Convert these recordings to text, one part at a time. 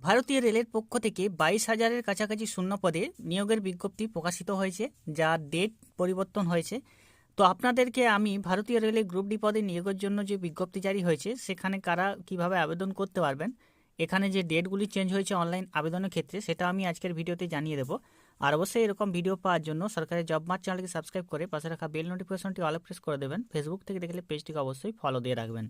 ভারতীয় রেলের পক্ষ থেকে বাইশ হাজারের কাছাকাছি শূন্য পদে নিয়োগের বিজ্ঞপ্তি প্রকাশিত হয়েছে, যা ডেট পরিবর্তন হয়েছে। তো আপনাদেরকে আমি ভারতীয় রেলের গ্রুপ ডি পদে নিয়োগের জন্য যে বিজ্ঞপ্তি জারি হয়েছে, সেখানে কারা কীভাবে আবেদন করতে পারবেন, এখানে যে ডেটগুলি চেঞ্জ হয়েছে অনলাইন আবেদনের ক্ষেত্রে, সেটা আমি আজকের ভিডিওতে জানিয়ে দেবো। আর অবশ্যই এরকম ভিডিও পাওয়ার জন্য সরকারের জব মার্চ চ্যানেলকে সাবস্ক্রাইব করে পাশে রাখা বেল নোটিফিকেশনটি অল প্রেস করে দেবেন। ফেসবুক থেকে দেখলে পেজটিকে অবশ্যই ফলো দিয়ে রাখবেন।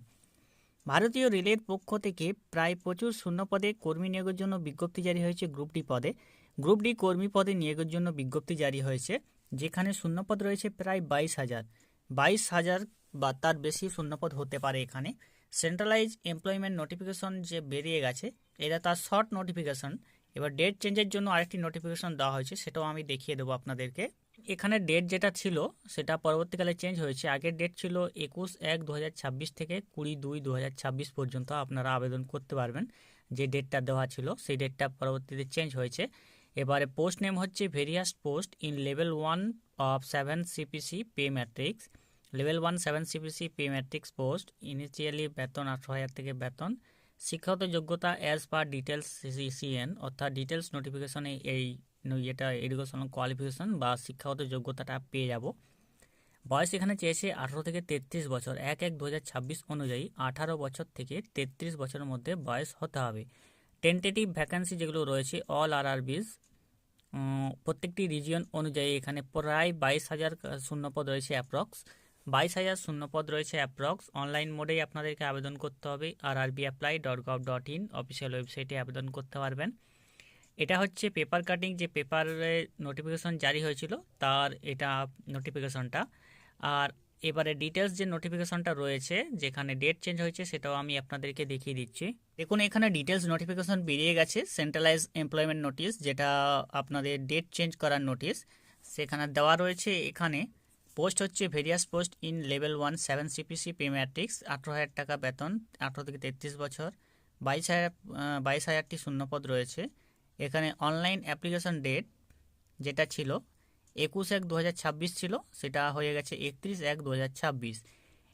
ভারতীয় রেলের পক্ষ থেকে প্রায় প্রচুর শূন্য পদে কর্মী নিয়োগের জন্য বিজ্ঞপ্তি জারি হয়েছে গ্রুপ ডি পদে। গ্রুপ ডি কর্মী পদে নিয়োগের জন্য বিজ্ঞপ্তি জারি হয়েছে, যেখানে শূন্যপদ রয়েছে প্রায় বাইশ হাজার। বাইশ হাজার বা তার বেশি শূন্যপদ হতে পারে এখানে। সেন্ট্রালাইজ এমপ্লয়মেন্ট নোটিফিকেশন যে বেরিয়ে গেছে, এটা তার শর্ট নোটিফিকেশন এবার ডেট চেঞ্জের জন্য আরেকটি নোটিফিকেশন দেওয়া হয়েছে, সেটাও আমি দেখিয়ে দেবো আপনাদেরকে। এখানে ডেট যেটা ছিল, সেটা পরবর্তীকালে চেঞ্জ হয়েছে। আগের ডেট ছিল একুশ এক দু থেকে কুড়ি দুই দু পর্যন্ত আপনারা আবেদন করতে পারবেন। যে ডেটটা দেওয়া ছিল, সেই ডেটটা পরবর্তীতে চেঞ্জ হয়েছে। এবারে পোস্ট নেম হচ্ছে various post in level one of seven CPC pay matrix level one seven CPC pay matrix post initially বেতন আঠারো হাজার থেকে বেতন। শিক্ষাগত যোগ্যতা অ্যাজ পার ডিটেলস সিসিএন অর্থাৎ ডিটেলস নোটিফিকেশনে এই এটা এডুকেশনাল কোয়ালিফিকেশন বা শিক্ষাগত যোগ্যতাটা পেয়ে যাব। বয়স এখানে চেয়েছে আঠারো থেকে তেত্রিশ বছর। এক এক দু অনুযায়ী আঠারো বছর থেকে তেত্রিশ বছরের মধ্যে বয়স হতে হবে। টেন্টেটিভ ভ্যাকান্সি যেগুলো রয়েছে অল আর আর বিজ প্রত্যেকটি রিজিয়ন অনুযায়ী এখানে প্রায় বাইশ হাজার শূন্যপদ রয়েছে অ্যাপ্রক্স বাইশ হাজার শূন্যপদ রয়েছে অ্যাপ্রক্স অনলাইন মোডেই আপনাদেরকে আবেদন করতে হবে। আর RRB apply dot gov dot in official ওয়েবসাইটে আবেদন করতে পারবেন। এটা হচ্ছে পেপার কাটিং যে পেপারে নোটিফিকেশন জারি হয়েছিল, তার এটা নোটিফিকেশনটা আর এবারে ডিটেলস যে নোটিফিকেশনটা রয়েছে, যেখানে ডেট চেঞ্জ হয়েছে, সেটাও আমি আপনাদেরকে দেখিয়ে দিচ্ছি। দেখুন, এখানে ডিটেলস নোটিফিকেশন বেরিয়ে গেছে সেন্ট্রালাইজ এমপ্লয়মেন্ট নোটিশ যেটা আপনাদের ডেট চেঞ্জ করার নোটিশ সেখানে দেওয়া রয়েছে এখানে পোস্ট হচ্ছে various post in level one seven CPC pay matrix আঠেরো হাজার টাকা বেতন, আঠেরো থেকে তেত্রিশ বছর, বাইশ হাজার বাইশ হাজারটি শূন্যপদ রয়েছে। এখানে অনলাইন অ্যাপ্লিকেশন ডেট যেটা ছিল একুশ এক দু ছিল, সেটা হয়ে গেছে একত্রিশ এক দু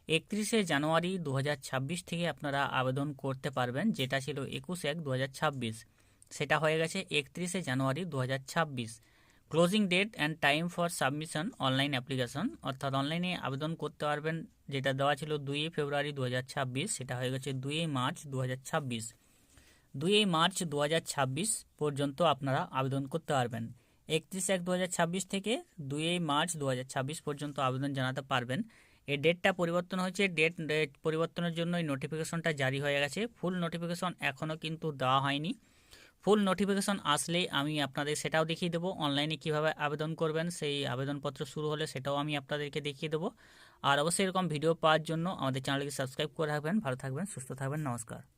একত্রিশে জানুয়ারি দু হাজার ছাব্বিশ থেকে আপনারা আবেদন করতে পারবেন, যেটা ছিল একুশ এক দু সেটা হয়ে গেছে একত্রিশে জানুয়ারি দু হাজার ছাব্বিশ। Closing date and time for submission online application অর্থাৎ অনলাইনে আবেদন করতে পারবেন, যেটা দেওয়া ছিল দুই ফেব্রুয়ারি দু হাজার ছাব্বিশ, সেটা হয়ে গেছে দুই মার্চ দু হাজার ছাব্বিশ। দুই মার্চ দু হাজার ছাব্বিশ পর্যন্ত আপনারা আবেদন করতে পারবেন। একত্রিশ এক দু থেকে দুই মার্চ দু হাজার ছাব্বিশ পর্যন্ত আবেদন জানাতে পারবেন। এই ডেটটা পরিবর্তন হয়েছে, ডেট পরিবর্তনের জন্য এই নোটিফিকেশনটা জারি হয়ে গেছে। ফুল নোটিফিকেশন এখনও কিন্তু দেওয়া হয়নি। ফুল নোটিফিকেশন আসলে আমি আপনাদের সেটাও দেখিয়ে দেবো, অনলাইনে কীভাবে আবেদন করবেন, সেই আবেদনপত্র শুরু হলে সেটাও আমি আপনাদেরকে দেখিয়ে দেবো। আর অবশ্যই এরকম ভিডিও পাওয়ার জন্য আমাদের চ্যানেলকে সাবস্ক্রাইব করে রাখবেন। ভালো থাকবেন, সুস্থ থাকবেন, নমস্কার।